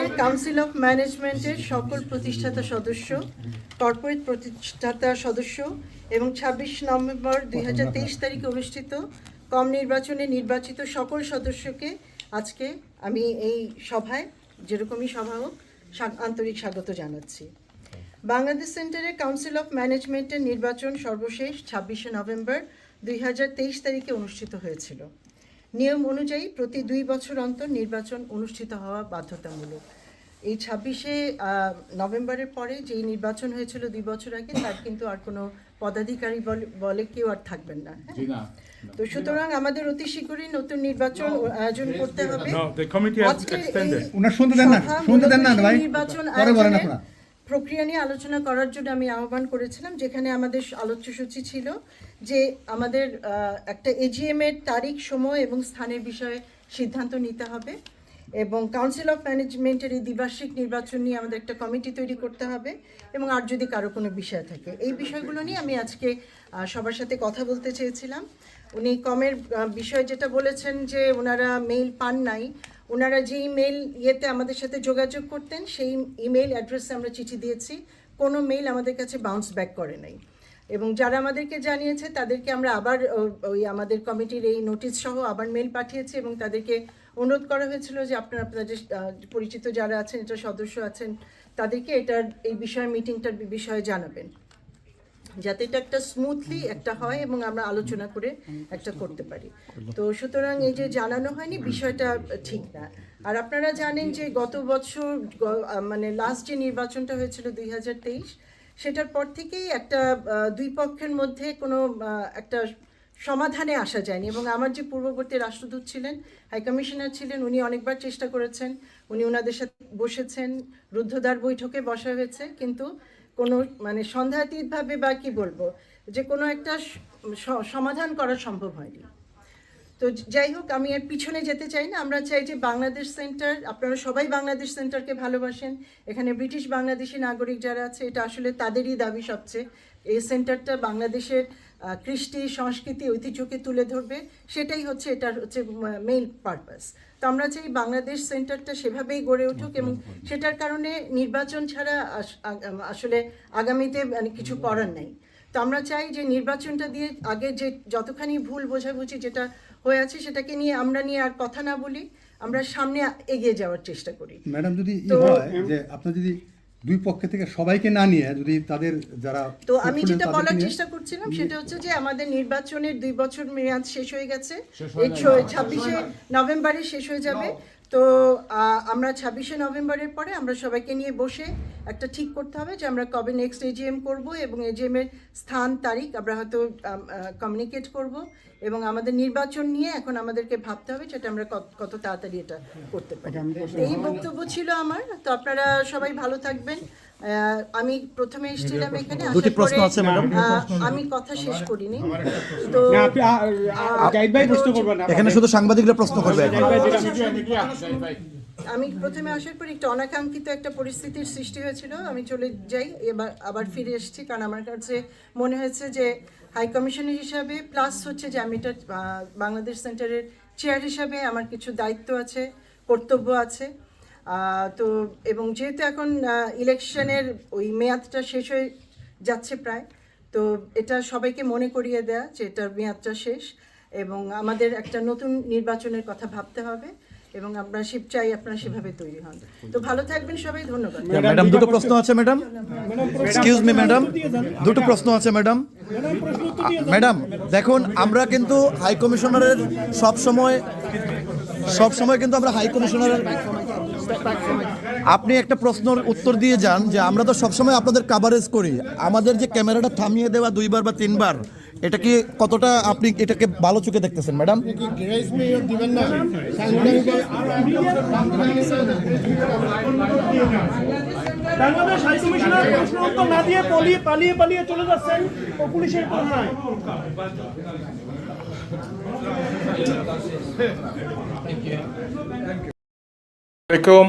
সেন্টারের council of ম্যানেজমেন্টের সকল প্রতিষ্ঠাতা সদস্য কর্পোরেট প্রতিষ্ঠাতা সদস্য এবং ছাব্বিশ নভেম্বর দুই হাজার তেইশ তারিখে অনুষ্ঠিত কম নির্বাচনে নির্বাচিত সকল সদস্যকে আজকে আমি এই সভায়, যেরকমই সভা হোক আন্তরিক স্বাগত জানাচ্ছি। বাংলাদেশ সেন্টারের কাউন্সিল অফ ম্যানেজমেন্টের নির্বাচন সর্বশেষ ছাব্বিশে নভেম্বর দুই হাজার তেইশ তারিখে অনুষ্ঠিত হয়েছিল। নিয়ম অনুযায়ী প্রতি দুই বছর অন্তর নির্বাচন অনুষ্ঠিত হওয়া বাধ্যতামূলক। এই ছাব্বিশে নভেম্বরের পরে যেই নির্বাচন হয়েছিল দুই বছর আগে তার কিন্তু আর কোনো পদাধিকারী বলে- কেউ আর থাকবেন না? তো সুতরাং আমাদের অতি শীঘ্রই নতুন নির্বাচন আয়োজন করতে হবে। নির্বাচন। প্রক্রিয়া নিয়ে আলোচনা করার জন্য আমি আহ্বান করেছিলাম যেখানে আমাদের আলোচ্য সূচি ছিল। যে আমাদের একটা এজিএম এর তারিখ, সময় এবং স্থানের বিষয়ে সিদ্ধান্ত নিতে হবে এবং কাউন্সিল অফ ম্যানেজমেন্টের এই দ্বিবার্ষিক নির্বাচন নিয়ে আমাদের একটা কমিটি তৈরি করতে হবে এবং আর যদি কারও কোনো বিষয় থাকে। এই বিষয়গুলো নিয়ে আমি আজকে সবার সাথে কথা বলতে চেয়েছিলাম। উনি কমের বিষয় যেটা বলেছেন যে ওনারা মেইল পান নাই, ওনারা যেই মেইল ইয়েতে আমাদের সাথে যোগাযোগ করতেন, সেই ইমেল অ্যাড্রেসে আমরা চিঠি দিয়েছি। কোনো মেইল আমাদের কাছে বাউন্স ব্যাক করে নাই। এবং যারা আমাদেরকে জানিয়েছে, তাদেরকে আমরা আবার ওই আমাদের কমিটির এই নোটিশ সহ আবার মেল পাঠিয়েছি এবং তাদেরকে অনুরোধ করা হয়েছিল যে আপনারা আপনাদের পরিচিত যারা আছেন, এটা সদস্য আছেন, তাদেরকে এটার, এই বিষয়ে মিটিংটার বিষয়ে জানাবেন। যাতে এটা একটা স্মুথলি একটা হয় এবং আমরা আলোচনা করে একটা করতে পারি। তো সুতরাং এই যে জানানো হয়নি, বিষয়টা ঠিক না। আর আপনারা জানেন যে গত বছর মানে লাস্ট যে নির্বাচনটা হয়েছিল দুই হাজার তেইশ সেটার পর থেকেই একটা দুই পক্ষের মধ্যে কোনো একটা সমাধানে আসা যায়নি এবং আমার যে পূর্ববর্তী রাষ্ট্রদূত ছিলেন, হাই কমিশনার ছিলেন, উনি অনেকবার চেষ্টা করেছেন, উনি ওনাদের সাথে বসেছেন, রুদ্ধদ্বার বৈঠকে বসা হয়েছে, কিন্তু কোনো মানে সন্দেহাতীতভাবে বা কি বলব, যে কোনো একটা সমাধান করা সম্ভব হয়নি। তো যাই হোক, আমি এর পিছনে যেতে চাই না। আমরা চাই যে বাংলাদেশ সেন্টার, আপনারা সবাই বাংলাদেশ সেন্টারকে ভালোবাসেন। এখানে ব্রিটিশ বাংলাদেশি নাগরিক যারা আছে, এটা আসলে তাদেরই দাবি সবচেয়ে। এই সেন্টারটা বাংলাদেশের কৃষ্টি, সংস্কৃতি, ঐতিহ্যকে তুলে ধরবে। সেটাই হচ্ছে, এটার হচ্ছে মেইন পারপাস তো আমরা চাই বাংলাদেশ সেন্টারটা সেভাবেই গড়ে উঠুক এবং সেটার কারণে নির্বাচন ছাড়া আসলে আগামীতে মানে কিছু করার নেই। তো আমরা চাই যে নির্বাচনটা দিয়ে আগে যে যতখানি ভুল বোঝাবুঝি যেটা হয়ে আছে সেটাকে নিয়ে আমরা নিয়ে আর কথা না বলি আমরা সামনে এগিয়ে যাওয়ার চেষ্টা করি। ম্যাডাম যদি হয় যে আপনার যদি দুই পক্ষ থেকে সবাইকে না নিয়ে যদি তাদের যারা তো আমি যেটা বলার চেষ্টা করছিলাম সেটা হচ্ছে যে আমাদের নির্বাচনের দুই বছর মেয়াদ শেষ হয়ে গেছে এই ছাব্বিশে নভেম্বরে শেষ হয়ে যাবে। তো আমরা ছাব্বিশে নভেম্বরের পরে আমরা সবাইকে নিয়ে বসে একটা ঠিক করতে হবে যে আমরা কবে নেক্সট এজিএম করব এবং এজিএম এর স্থান তারিখ আমরা হয়তো কমিউনিকেট করব এবং আমাদের নির্বাচন নিয়ে এখন আমাদেরকে ভাবতে হবে যেটা আমরা কত- তাড়াতাড়ি এটা করতে পারি। এই বক্তব্য ছিল আমার। তো আপনারা সবাই ভালো থাকবেন। আমি প্রথমে এসেছিলাম এখানে দুটি প্রশ্ন আছে, ম্যাডাম। আমি কথা শেষ করিনি। তো জাহিদ ভাই প্রশ্ন করবেন না। এখানে শুধু সাংবাদিকরা প্রশ্ন করবে আমি- আমি প্রথমে আসার পর একটু অনাকাঙ্ক্ষিত একটা পরিস্থিতির সৃষ্টি হয়েছিল। আমি চলে যাই এবার আবার ফিরে এসেছি কারণ আমার কাছে মনে হয়েছে যে হাই কমিশনার হিসাবে প্লাস হচ্ছে যে আমি এটা বাংলাদেশ সেন্টারের চেয়ার হিসাবে আমার কিছু দায়িত্ব আছে কর্তব্য আছে। তো এবং যেহেতু এখন ইলেকশনের ওই মেয়াদটা শেষ হয়ে যাচ্ছে প্রায়, তো এটা সবাইকে মনে করিয়ে দেয়া যে এটার মেয়াদটা শেষ এবং আমাদের একটা নতুন নির্বাচনের কথা ভাবতে হবে এবং আমরা সে, চাই আপনারা সেভাবে তৈরি হন। তো ভালো থাকবেন সবাই, ধন্যবাদ। ম্যাডাম দুটো প্রশ্ন আছে ম্যাডাম এক্সকিউজ মি ম্যাডাম দুটো প্রশ্ন আছে ম্যাডাম ম্যাডাম দেখুন, আমরা কিন্তু হাই কমিশনারের সব সময় সব সময় কিন্তু আমরা হাই কমিশনারের আপনি একটা প্রশ্নের উত্তর দিয়ে যান যে আমরা তো সবসময় আপনাদের কাভারেজ করি। আমাদের যে ক্যামেরাটা থামিয়ে দেওয়া দুইবার বা তিনবার, এটা কি কতটা আপনি এটাকে ভালো চোখে দেখতেছেন ম্যাডাম পুলিশের পাহারায় আসসালামাইকুম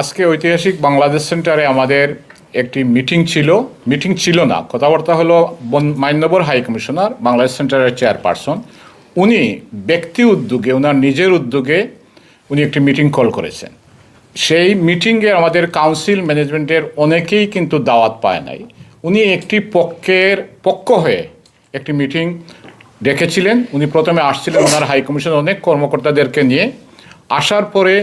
আজকে ঐতিহাসিক বাংলাদেশ সেন্টারে আমাদের একটি মিটিং ছিল। মিটিং ছিল না। কথাবার্তা হলো মান্যবর হাই কমিশনার, বাংলাদেশ সেন্টারের চেয়ারপারসন। উনি ব্যক্তি উদ্যোগে ওনার নিজের উদ্যোগে উনি একটি মিটিং কল করেছেন। সেই মিটিংয়ে আমাদের কাউন্সিল ম্যানেজমেন্টের অনেকেই কিন্তু দাওয়াত পায় নাই। উনি একটি পক্ষের পক্ষ হয়ে একটি মিটিং ডেকেছিলেন। উনি প্রথমে আসছিলেন ওনার হাই হাইকমিশন অনেক কর্মকর্তাদেরকে নিয়ে। আসার পরে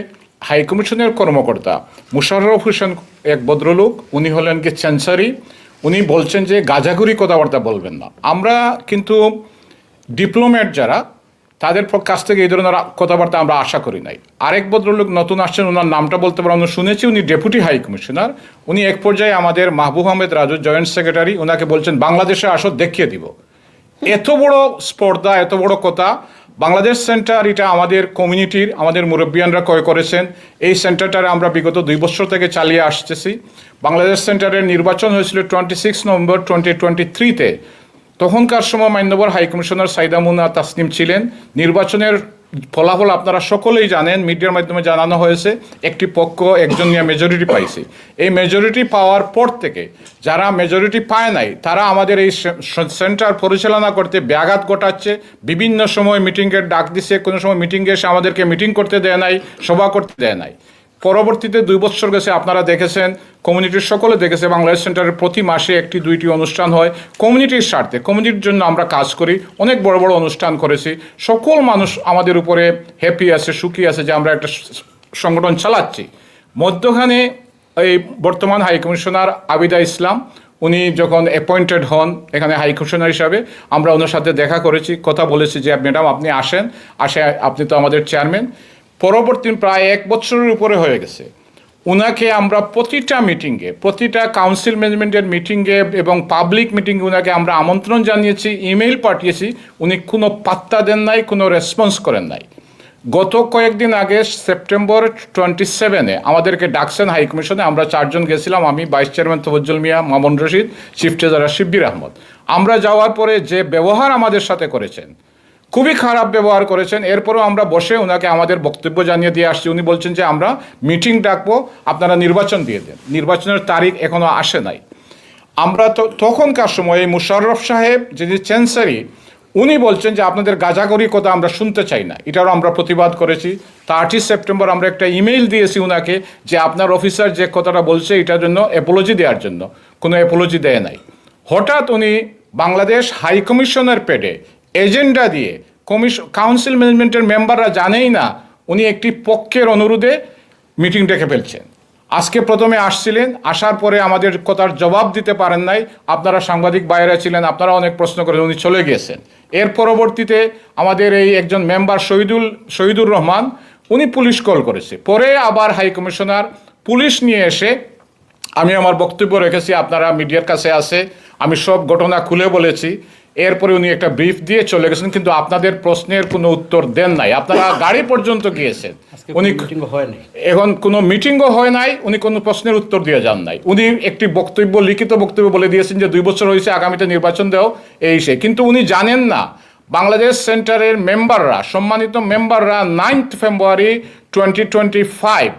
হাইকমিশনের কর্মকর্তা। মুশাররফ হোসেন এক ভদ্রলোক, উনি হলেন কি চ্যান্সারি উনি বলছেন যে গাজাগুরি কথাবার্তা বলবেন না। আমরা কিন্তু ডিপ্লোম্যাট যারা, তাদের কাছ থেকে এই ধরনের কথাবার্তা আমরা আশা করি নাই। আরেক ভদ্রলোক নতুন আসছেন, ওনার নামটা বলতে পারব আমরা শুনেছি উনি ডেপুটি হাই কমিশনার উনি এক পর্যায়ে আমাদের মাহবুব আহমেদ রাজু জয়েন্ট সেক্রেটারি ওনাকে বলছেন, বাংলাদেশে আসো, দেখিয়ে দিব। এত বড় স্পর্ধা, এত বড় কথা বাংলাদেশ সেন্টার, এটা আমাদের কমিউনিটির আমাদের মুরব্বিয়ানরা ক্রয় করেছেন। এই সেন্টারটারে আমরা বিগত দুই বছর থেকে চালিয়ে আসতেছি। বাংলাদেশ সেন্টারের নির্বাচন হয়েছিল twenty six November twenty twenty থ্রিতে তখনকার সময় মান্যবর হাইকমিশনার সাইদামুনা তাসনিম ছিলেন। নির্বাচনের ফলাফল আপনারা সকলেই জানেন, মিডিয়ার মাধ্যমে জানানো হয়েছে, একটি পক্ষ একজন নিয়ে মেজরিটি পাইছে। এই মেজরিটি পাওয়ার পর থেকে যারা মেজরিটি পায় নাই, তারা আমাদের এই সেন্টার পরিচালনা করতে ব্যাঘাত ঘটাচ্ছে। বিভিন্ন সময় মিটিংয়ের ডাক দিছে, কোনো সময় মিটিংয়ে এসে আমাদেরকে মিটিং করতে দেয় নাই, সভা করতে দেয় নাই। পরবর্তীতে দুই বছর গেছে আপনারা দেখেছেন কমিউনিটির সকলে দেখেছে, বাংলাদেশ সেন্টারের প্রতি মাসে একটি, দুইটি অনুষ্ঠান হয়। কমিউনিটির স্বার্থে কমিউনিটির জন্য আমরা কাজ করি, অনেক বড় বড় অনুষ্ঠান করেছি। সকল মানুষ আমাদের উপরে হ্যাপি আছে, সুখী আছে যে আমরা একটা সংগঠন চালাচ্ছি। মধ্যখানে এই বর্তমান হাই কমিশনার আবিদা ইসলাম, উনি যখন অ্যাপয়েন্টেড হন, এখানে হাই কমিশনার হিসাবে, আমরা ওনার সাথে দেখা করেছি, কথা বলেছি যে, ম্যাডাম, আপনি আসেন। আসে, আপনি তো আমাদের চেয়ারম্যান পরবর্তী প্রায় এক বছরের উপরে হয়ে গেছে। ওনাকে আমরা প্রতিটা মিটিংয়ে প্রতিটা কাউন্সিল ম্যানেজমেন্টের মিটিংয়ে এবং পাবলিক মিটিংয়ে ওনাকে আমরা আমন্ত্রণ জানিয়েছি ইমেইল পাঠিয়েছি। উনি কোনো পাত্তা দেন নাই, কোনো রেসপন্স করেন নাই। গত কয়েকদিন আগে সেপ্টেম্বর টোয়েন্টি সেভেনে আমাদেরকে ডাকছেন হাই কমিশনে আমরা চারজন গেছিলাম, আমি vice chairman Tabazzal Mia, Mamun Rashid chief treasurer Shibbir Ahmad. আমরা যাওয়ার পরে যে ব্যবহার আমাদের সাথে করেছেন খুবই খারাপ ব্যবহার করেছেন। এরপরও আমরা বসে ওনাকে আমাদের বক্তব্য জানিয়ে দিয়ে আসছি। উনি বলছেন যে, আমরা মিটিং ডাকবো, আপনারা নির্বাচন দিয়ে দেন। নির্বাচনের তারিখ এখনও আসে নাই। আমরা তো তখনকার সময় এই মুশাররফ সাহেব, যিনি চ্যান্সারি উনি বলছেন যে, আপনাদের গাজাগরি কথা আমরা শুনতে চাই না। এটারও আমরা প্রতিবাদ করেছি। থার্টি সেপ্টেম্বর আমরা একটা ইমেইল দিয়েছি ওনাকে যে, আপনার অফিসার যে কথাটা বলছে, এটার জন্য অ্যাপোলজি দেওয়ার জন্য। কোনো অ্যাপোলজি দেয় নাই। হঠাৎ উনি বাংলাদেশ হাই কমিশনের পেডে এজেন্ডা দিয়ে কমিশন কাউন্সিল ম্যানেজমেন্টের মেম্বাররা জানেই না, উনি একটি পক্ষের অনুরোধে মিটিং ডেকে ফেলছেন। আজকে প্রথমে আসছিলেন, আসার পরে আমাদের কথার জবাব দিতে পারেন নাই। আপনারা সাংবাদিক বাইরে ছিলেন, আপনারা অনেক প্রশ্ন করেন উনি চলে গিয়েছেন এর পরবর্তীতে আমাদের এই একজন মেম্বার শহীদুল, শহীদুর রহমান, উনি পুলিশ কল করেছে। পরে আবার হাই কমিশনার পুলিশ নিয়ে এসে আমি আমার বক্তব্য রেখেছি, আপনারা মিডিয়ার কাছে আছে, আমি সব ঘটনা খুলে বলেছি। এরপরে উনি একটা ব্রিফ দিয়ে চলে গেছেন কিন্তু আপনাদের প্রশ্নের কোনো উত্তর দেন নাই। আপনারা গাড়ি পর্যন্ত গিয়েছেন। উনি এখন কোনো মিটিংও হয় নাই উনি কোনো প্রশ্নের উত্তর দিয়ে যান নাই। উনি একটি বক্তব্য লিখিত বক্তব্য বলে দিয়েছেন যে দুই বছর হয়েছে আগামীতে নির্বাচন দেও এই সে। কিন্তু উনি জানেন না বাংলাদেশ সেন্টারের মেম্বাররা সম্মানিত মেম্বাররা ninth February twenty twenty five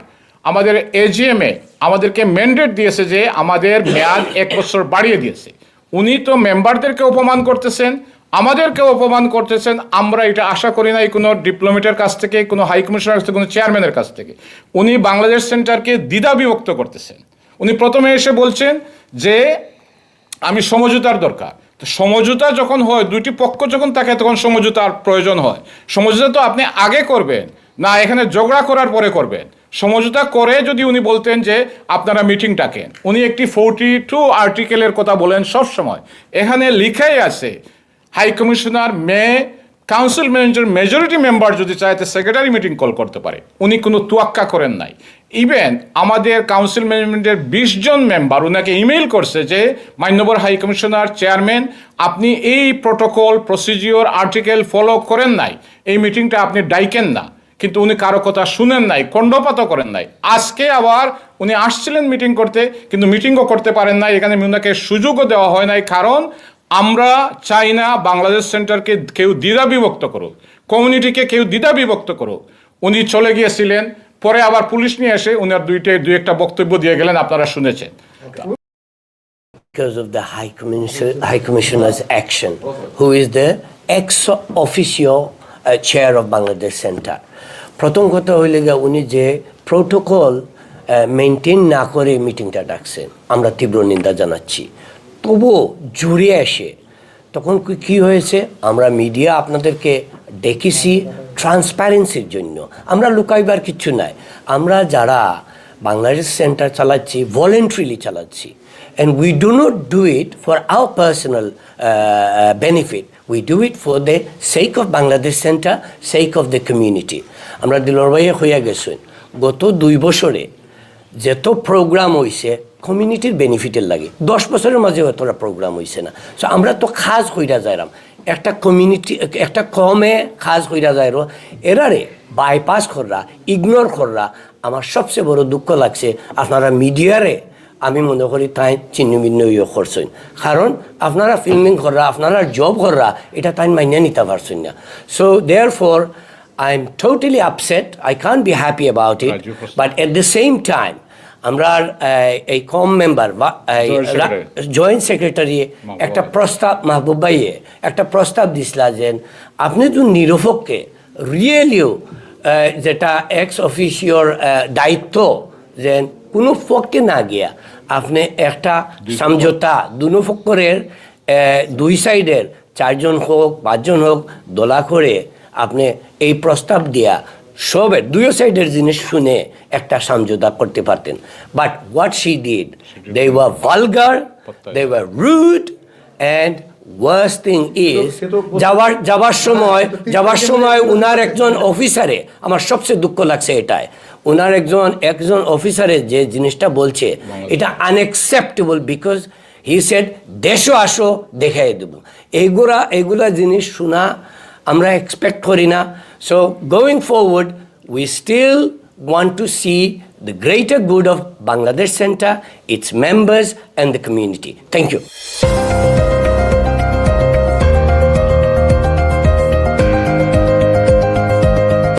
আমাদের এজিএমে আমাদেরকে ম্যান্ডেট দিয়েছে যে আমাদের মেয়াদ এক বছর বাড়িয়ে দিয়েছে। উনি তো মেম্বারদেরকে অপমান করতেছেন, আমাদেরকেও অপমান করতেছেন। আমরা এটা আশা করি নাই কোনো ডিপ্লোমেটের কাছ থেকে, কোনো হাই কমিশনার কাছ থেকে, কোনো চেয়ারম্যানের কাছ থেকে। উনি বাংলাদেশ সেন্টারকে দ্বিধা বিভক্ত করতেছেন। উনি প্রথমে এসে বলছেন যে, আমি সমঝোতার দরকার। তো সমঝোতা যখন হয়, দুইটি পক্ষ যখন থাকে, তখন সমঝোতার প্রয়োজন হয়। সমঝোতা তো আপনি আগে করবেন, না এখানে ঝগড়া করার পরে করবেন। সমঝোতা করে যদি উনি বলতেন যে আপনারা মিটিং ডাকেন উনি একটি ফোরটি টু আর্টিকেলের কথা বলেন সব সময়। এখানে লিখাই আছে high commissioner may council manager majority member যদি চায় তো সেক্রেটারি মিটিং কল করতে পারে। উনি কোনো তুয়াক্কা করেন নাই। ইভেন আমাদের কাউন্সিল ম্যানেজমেন্টের বিশ জন মেম্বার ওনাকে ইমেইল করছে যে, মান্যবর হাই কমিশনার চেয়ারম্যান আপনি এই প্রোটোকল প্রসিজিওর আর্টিকেল ফলো করেন নাই। এই মিটিংটা আপনি ডাইকেন না। কিন্তু উনি কারও কথা শুনেন নাই খণ্ডপাতও করেন নাই। আজকে আবার উনি আসছিলেন মিটিং করতে, কিন্তু মিটিংও করতে পারেন নাই। এখানে ওনাকে সুযোগও দেওয়া হয় নাই, কারণ আমরা চাই না বাংলাদেশ সেন্টারকে কেউ দ্বিধা বিভক্ত করুক, কমিউনিটিকে কেউ দ্বিধা বিভক্ত করুক। উনি চলে গিয়েছিলেন, পরে আবার পুলিশ নিয়ে এসে উনার দুইটা, দুই একটা বক্তব্য দিয়ে গেলেন, আপনারা শুনেছেন। Because uh, of Bangladesh centre প্রথম কথা হইলে গিয়া উনি যে প্রোটোকল মেনটেন না করে মিটিংটা ডাকছেন আমরা তীব্র নিন্দা জানাচ্ছি। তবুও জুড়ে এসে তখন কি হয়েছে? আমরা মিডিয়া আপনাদেরকে ডেকেছি ট্রান্সপারেন্সির জন্য। আমরা লুকাইবার কিছু নাই। আমরা যারা বাংলাদেশ সেন্টার চালাচ্ছি ভলেন্টারিলি চালাচ্ছি। And we do not do it for our personal benefit we do it for the sake of Bangladesh centre sake of the community আমরা দিলরবাইয়ে হইয়া গেছেন। গত দুই বছরে যত প্রোগ্রাম হইছে কমিউনিটির বেনিফিটের লাগে। দশ বছরের মাঝে অতটা প্রোগ্রাম হইছে না। সো আমরা তো খাস হইরা যাইরাম। একটা কমিউনিটি একটা কমে খাস হইরা যাইর। এরারে বাইপাস কররা ইগনোর কররা। আমার সবচেয়ে বড় দুঃখ লাগছে আপনারা মিডিয়ারে আমি মনে করি তাই চিহ্ন ভিন্ন ইয়ে করছেন। কারণ আপনারা ফিল্মিং কররা আপনারা জব কররা এটা তাই মাইনে নিতে পারছেন না। So therefore I am totally upset I can be happy about it but at the same time আমরা এই কম মেম্বার বা জয়েন্ট সেক্রেটারি একটা প্রস্তাব মাহবুব ভাইয়ে একটা প্রস্তাব দিছিলা যে আপনি তো নিরপেক্ষে রিয়েলিও যেটা এক্স অফিসিওর দায়িত্ব যে কোনো পক্ষে না গিয়া আপনি একটা সমঝোতা দুনো পক্ষের দুই সাইডের চারজন হোক পাঁচজন হোক দোলা করে আপনি এই প্রস্তাব দিয়া সবের দুই সাইডের জিনিস শুনে একটা সমঝোতা করতে পারতেন। But what she did they were vulgar they were rude and worse thing is যাওয়ার যাওয়ার সময় যাওয়ার সময় উনার একজন অফিসারে আমার সবচেয়ে দুঃখ লাগছে এটাই। উনার একজন একজন অফিসারে যে জিনিসটা বলছে এটা আনএক্সেপ্টেবল বিকজ হি সেড দেশও আসো দেখাই দেবো। এইগুলা এইগুলা জিনিস শোনা আমরা এক্সপেক্ট করি না। So going forward we still want to see the greater good of Bangladesh Center, its members, and the community. Thank you.